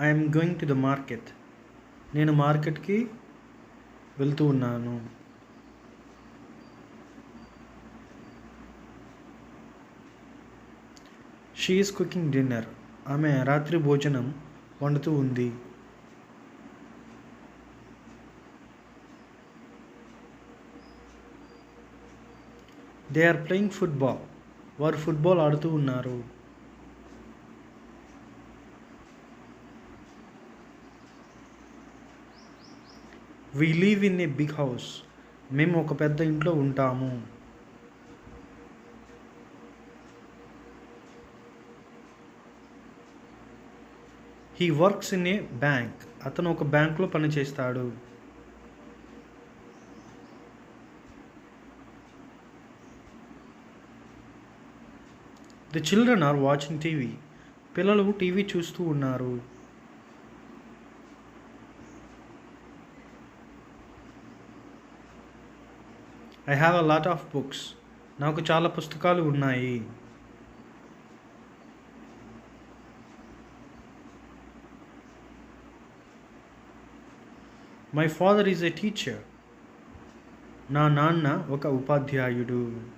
I'm going to the market నేను మార్కెట్కి వెళ్తూ ఉన్నాను. షీఈస్ కుకింగ్ డిన్నర్ ఆమె రాత్రి భోజనం వండుతూ ఉంది. దే ఆర్ ప్లేయింగ్ ఫుట్బాల్ వారు ఫుట్బాల్ ఆడుతూ ఉన్నారు. We live in a big house మేము ఒక పెద్ద ఇంట్లో ఉంటాము. He works in a bank అతను ఒక బ్యాంక్లో పనిచేస్తాడు. The children are watching TV పిల్లలు టీవీ చూస్తూ ఉన్నారు. I have a lot of books నాకు చాలా పుస్తకాలు ఉన్నాయి. My father is a teacher నా నాన్న ఒక ఉపాధ్యాయుడు.